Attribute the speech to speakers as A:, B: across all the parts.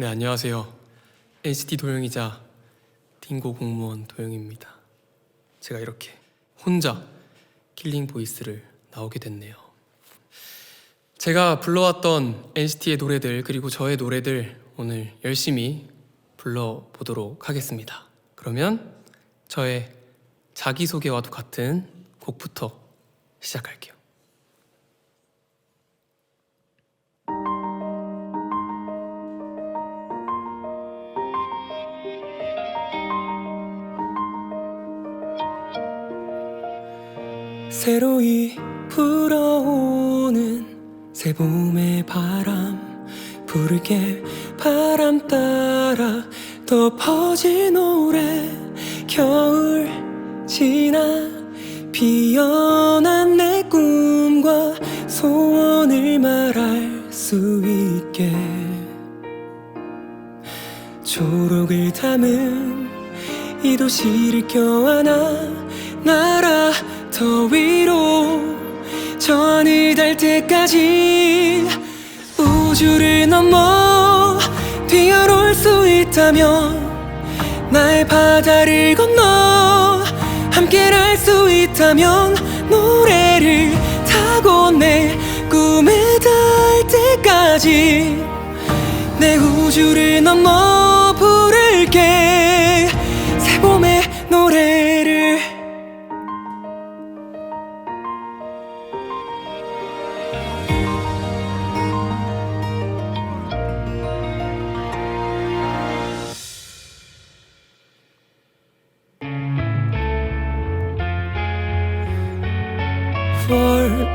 A: 네, 안녕하세요. NCT 도영이자 딩고 공무원 도영입니다. 제가 이렇게 혼자 킬링 보이스를 나오게 됐네요. 제가 불러왔던 NCT의 노래들 그리고 저의 노래들 오늘 열심히 불러보도록 하겠습니다. 그러면 저의 자기소개와도 같은 곡부터 시작할게요. 새로이 불어오는 새 봄의 바람 부르게 바람 따라 더 퍼진 노래 겨울 지나 피어난 내 꿈과 소원을 말할 수 있게. 초록을 담은 이 도시를 껴안아 날아 더 위로 전을 달 때까지 우주를 넘어 뛰어놀 수 있다면 나의 바다를 건너 함께 날 수 있다면 노래를 타고 내 꿈에 닿을 때까지 내 우주를 넘어 부를게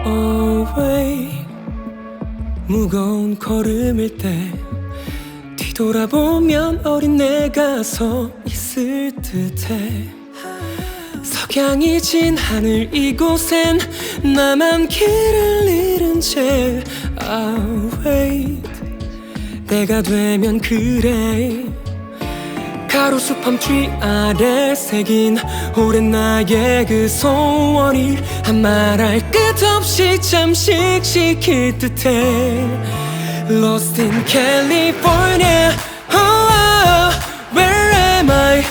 A: Away 무거운 걸음일 때 뒤돌아보면 어린 내가 서 있을 듯해. 석양이 진 하늘 이곳엔 나만 길을 잃은 채 I wait. 내가 되면 그래 가로수 팜 트리 아래 새긴 오랜 나의 그 소원이 한 말할 끝 없이 잠식 시킬 듯해 Lost in California oh, oh, Where am I?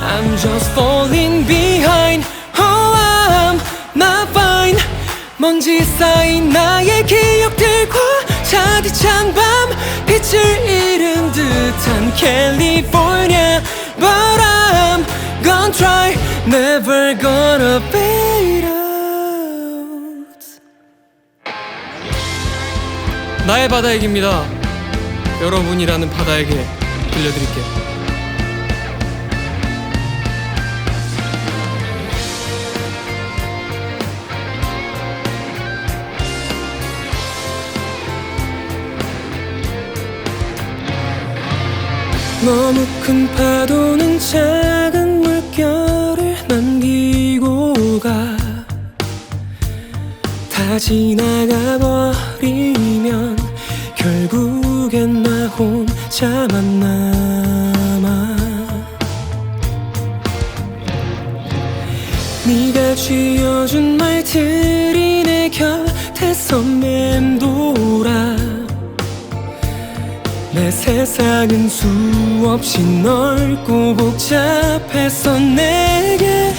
A: I'm just falling behind Oh I'm not fine 먼지 쌓인 나의 기억들과 차디찬 밤 빛을 잃은 듯한 California Never gonna fade out. 나의 바다 얘기입니다. 여러분이라는 바다에게 들려드릴게요. 너무 큰 파도는 작은 물결 다 지나가 버리면 결국엔 나 혼자만 남아. 네가 쥐어준 말들이 내 곁에서 맴돌아. 내 세상은 수없이 넓고 복잡해서 내게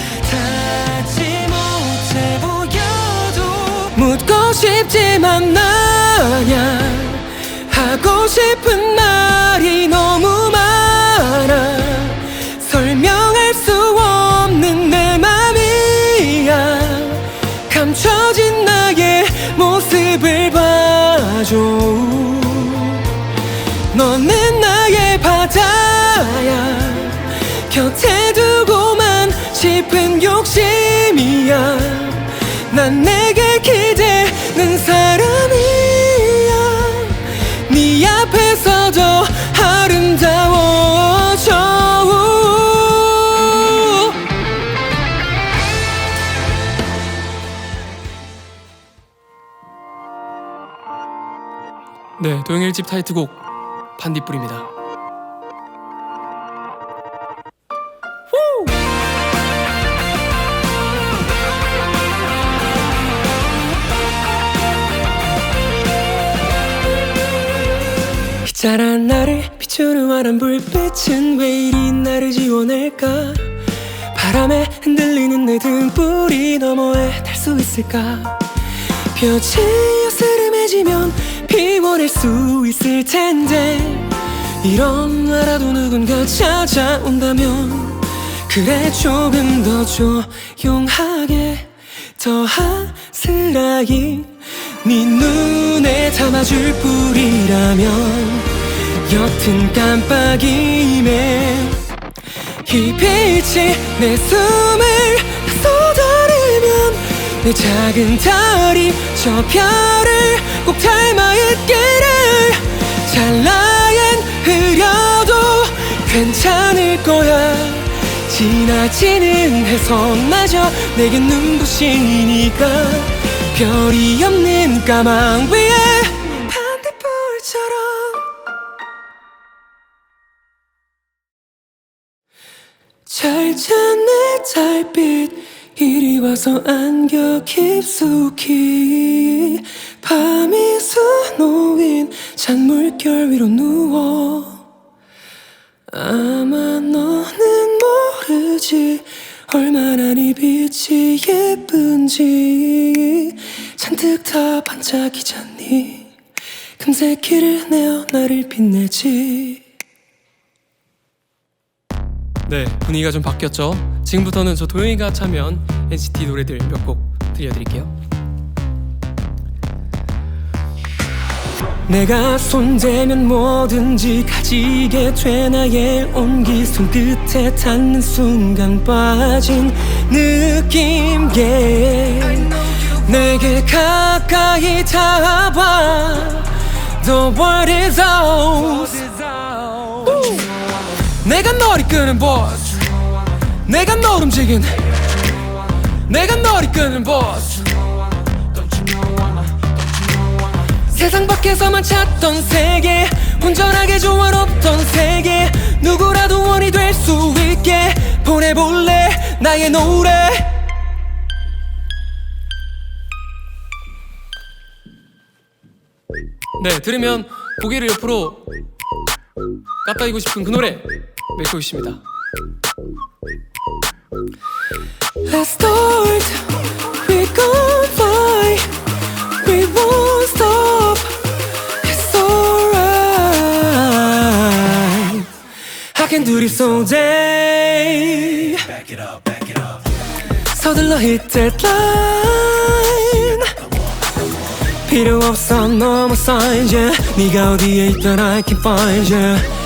A: 싶지만 나야 하고 싶은 말이 너무 많아. 설명할 수 없는 내 맘이야. 감춰진 나의 모습을 봐줘. 너는 나의 바다야. 곁에 두고만 싶은 욕심이야. 난 내게 기 네, 도영일집 타이틀곡 반딧불입니다. 자란 나를 비추는 환한 불빛은 왜 이리 나를 지워낼까? 바람에 흔들리는 내 등불이 너머에 달수 있을까? 볕이 여스름해지면 비워낼 수 있을 텐데. 이런 나라도 누군가 찾아온다면 그래 조금 더 조용하게 더 아스라이. 네 눈에 담아줄 뿐이라면 옅은 깜빡임에 이 빛이 내 숨을 내 작은 달이 저 별을 꼭 닮아 있기를 찰나엔 흐려도 괜찮을 거야. 지나치는 해성마저 내게 눈부시니까 별이 없는 까망 위에 반딧불처럼. 잘 찾네 달빛 이리 와서 안겨 깊숙이 밤이 수놓인 찬물결 위로 누워. 아마 너는 모르지 얼마나 네 빛이 예쁜지. 잔뜩 다 반짝이잖니. 금세 길을 내어 나를 빛내지 네, 분위기가 좀 바뀌었죠. 지금부터는 저 도영이가 참여한 NCT 노래들 몇 곡 들려드릴게요. 내가 손대면 뭐든지 가지게 돼 나의 온기 손끝에 닿는 순간 빠진 느낌 yeah. 내게 가까이 다가와 The world is ours 내가 널 이끄는 보스 내가 널 움직인 내가 널 이끄는 보스 세상 밖에서만 찾던 세계 온전하게 조화롭던 세계 누구라도 원이 될 수 있게 보내볼래? 나의 노래. 네 들으면 고개를 옆으로 까딱이고 싶은 그 노래 메이커 있습니다 Let's start We gon' fly We won't stop It's alright I can do this all day 서둘러 hit that line 필요 없어 너무 signs yeah 네가 어디에 있든 I can find you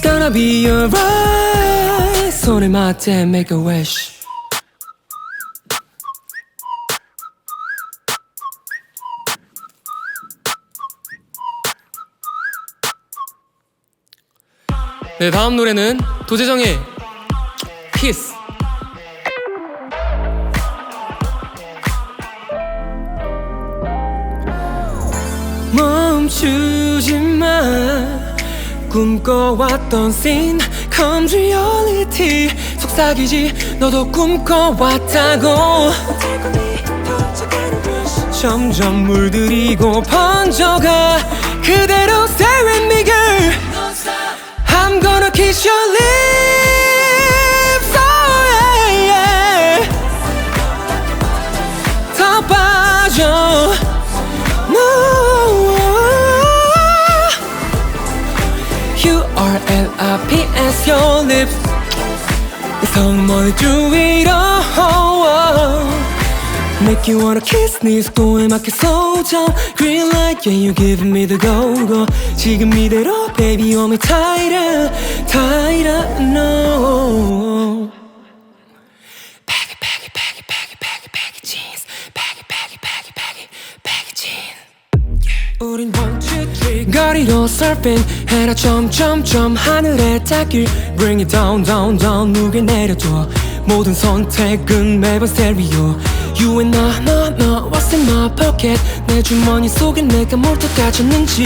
A: It's gonna be alright 손을 맞대 make a wish 네 다음 노래는 도재정의 키스 멈추지 마 꿈꿔왔던 scene comes reality 속삭이지 너도 꿈꿔왔다고 점점 물들이고 번져가 그대로 stay with me girl I'm gonna kiss your lips your lips 내 손머리 주위로 Make you wanna kiss 네 속도에 slow down Green light yeah you giving me the go go 지금 이대로 baby hold me tighter tighter no 우린 three 거리로 surfing 해라 점점점 하늘에 닿길 Bring it down down down 무게 내려줘 모든 선택은 매번 스테레오 You and I, no, what's in my pocket 내 주머니 속에 내가 뭘더 가졌는지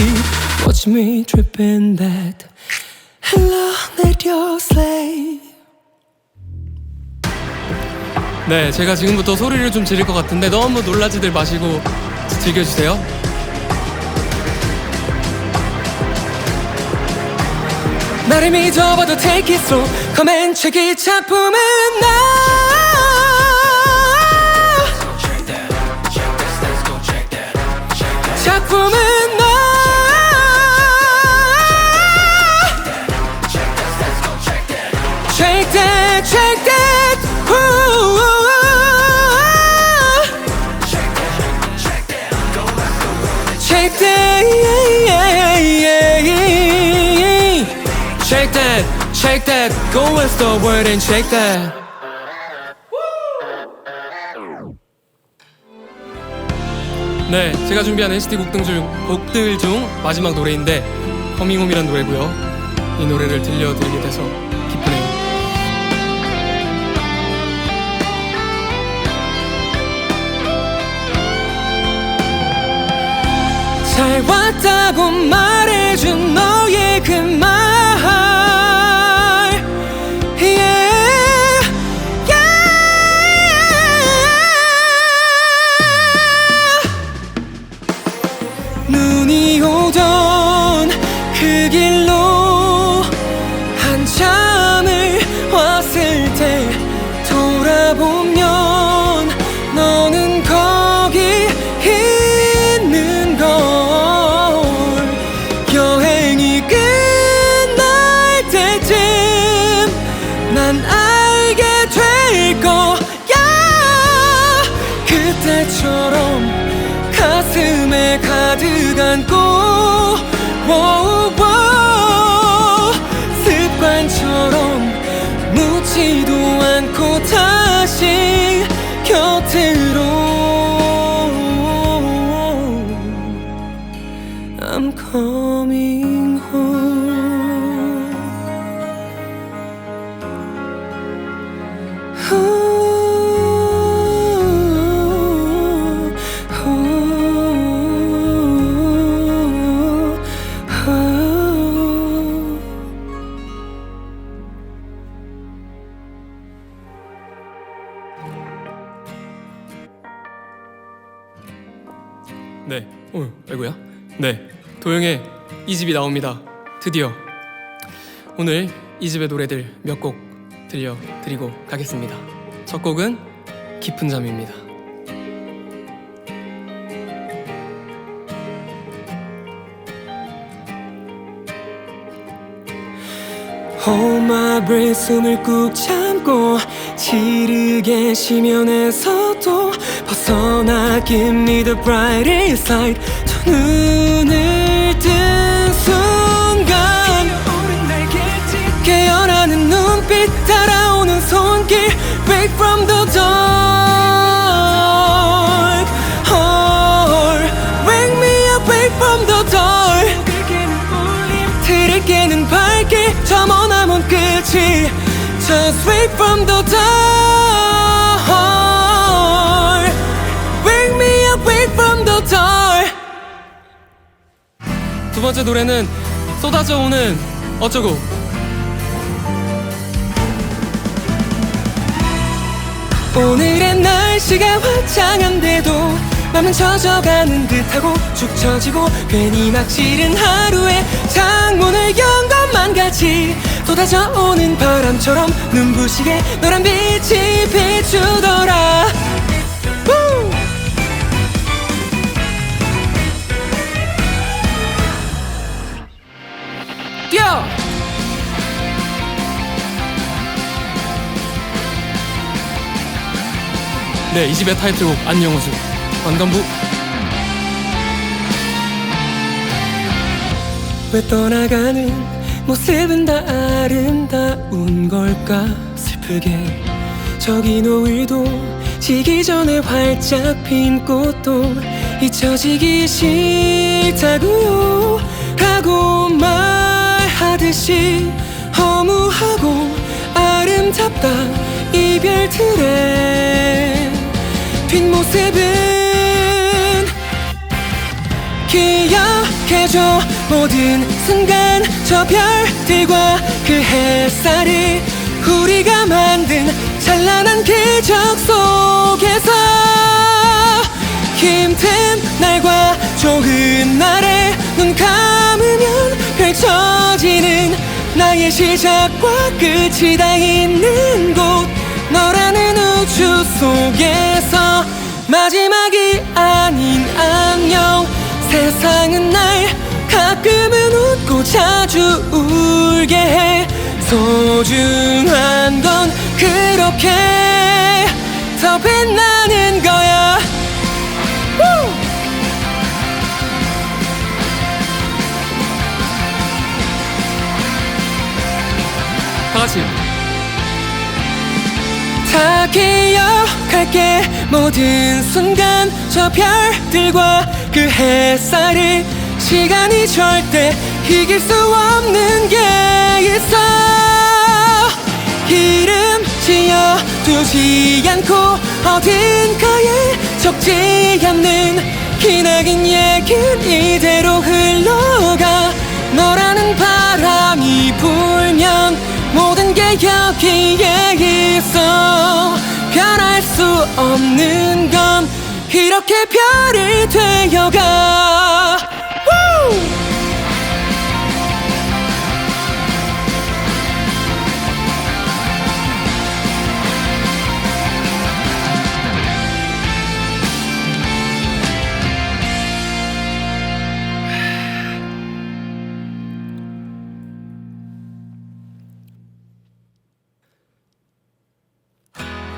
A: Watch me dripping that Hello, 내려 slave 네, 제가 지금부터 소리를 좀 지를 것 같은데 너무 놀라지들 마시고 즐겨주세요. 나를 믿어봐도 take it slow check it 작품은 나 Go and the world and check that 네, 제가 준비한 NCT 곡들 중, 곡들 중 마지막 노래인데 허밍홈이란 노래고요. 이 노래를 들려드리게 돼서 기쁘네요. 잘 왔다고 말해준 너의 그말 나옵니다. 드디어 오늘 이 집의 노래들 몇 곡 들려드리고 가겠습니다. 첫 곡은 깊은 잠입니다. Hold 숨을 꾹 참고 지르게 쉬면에서도 벗어나 Give me the brightest light 두 눈을 뜬 순간 깨어나는 눈빛 따라오는 손길 Break from the dark oh, Wake me up, wake from the dark 틀을 깨는 발길 저 머나먼 끝이 Just wait from the dark 번째 노래는 쏟아져 오는 어쩌고. 오늘의 날씨가 화창한데도 맘은 젖어가는 듯하고 축 처지고 괜히 막 싫은 하루에 창문을 연 것만 같이 쏟아져 오는 바람처럼 눈부시게 노란 빛이 비추더라 네, 이 집의 타이틀곡 안녕호주 완간부. 왜 떠나가는 모습은 다 아름다운 걸까? 슬프게 저기 노을도 지기 전에 활짝 핀 꽃도 잊혀지기 싫다고요 라고 말하듯이 허무하고 아름답다. 이별들의 뒷모습은 기억해줘. 모든 순간 저 별들과 그 햇살이 우리가 만든 찬란한 기적 속에서 힘든 날과 좋은 날에 눈 감으면 펼쳐지는 나의 시작과 끝이 다 있는 곳. 너라는 우주 속에서 마지막이 아닌 안녕. 세상은 날 가끔은 웃고 자주 울게 해. 소중한 건 그렇게 더 빛나는 거야. 우! 다 같이. 다 기억할게. 모든 순간 저 별들과 그 햇살을 시간이 절대 이길 수 없는 게 있어. 이름 지어 두지 않고 어딘가에 적지 않는 기나긴 얘긴 이대로 흘러가. 너라는 바람이 불면 모든 게 여기에 있어 수 없는 건 이렇게 별이 되어가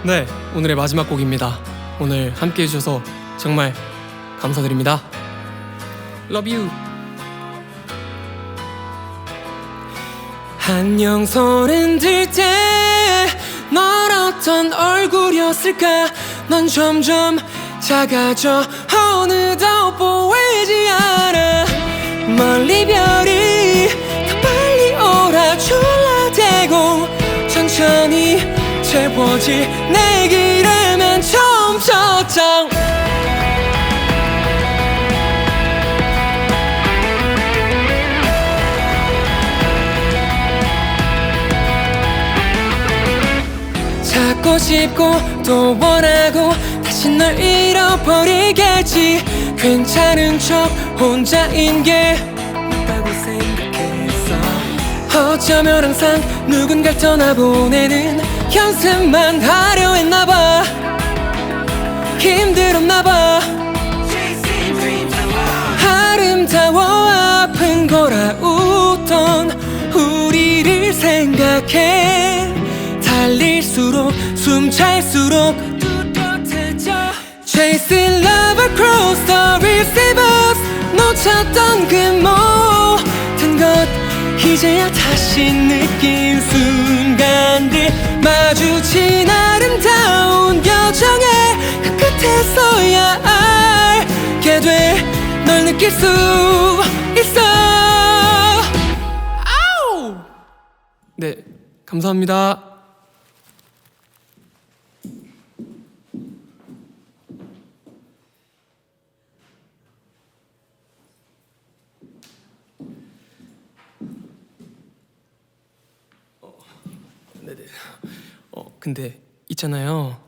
A: 네, 오늘의 마지막 곡입니다. 오늘 함께 해주셔서 정말 감사드립니다. Love you. 안녕 소린 들때 널 어떤 얼굴이었을까 넌 점점 작아져 어느덧 보이지 않아 멀리 별이 더 빨리 오라 졸라대고 천천히 채워질 내 길에만 점점점 찾고 싶고 또 원하고 다시 널 잃어버리겠지. 괜찮은 척 혼자인 게 맞다고 생각했어. 어쩌면 항상 누군가를 떠나보내는 연습만 하려 했나봐. 힘들었나봐. 아름다워 아픈 거라 웃던 우리를 생각해. 달릴수록 숨 찰수록 뚜렷해져. Chasing love across the rivers 놓쳤던 그 모든 것 이제야 다시 느낀 순간들 마주친 아름다운 여정의 그 끝에서야 알게 돼. 널 느낄 수 있어. 아우! 네 감사합니다 어 근데 있잖아요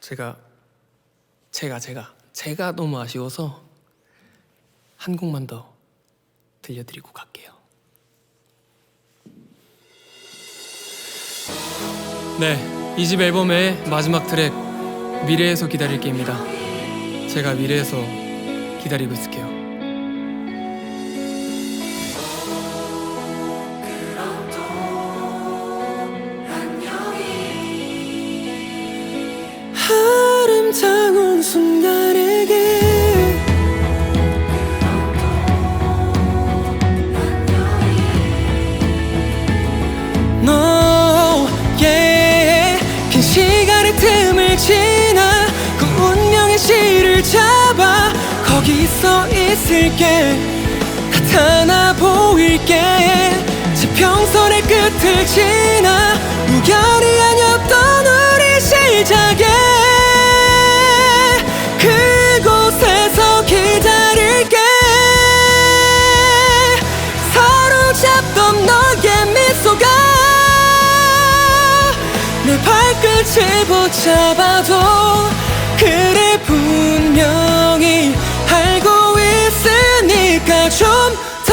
A: 제가 제가 제가 제가 너무 아쉬워서 한 곡만 더 들려드리고 갈게요. 네, 이 집 앨범의 마지막 트랙 미래에서 기다릴게입니다. 제가 미래에서 기다리고 있을게요. 순간에게 너의 긴 시간의 틈을 지나 그 운명의 실을 잡아 거기 서 있을게. 나타나 보일게. 지평선의 끝을 지나 우연이 아니었던 우리 시작에 그곳에서 기다릴게 사로잡던 너의 미소가 내 발끝을 붙잡아도 그래 분명히 알고 있으니까 좀 더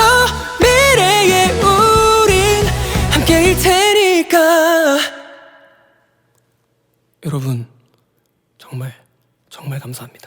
A: 미래에 우린 함께일 테니까
B: 여러분 정말 정말 감사합니다.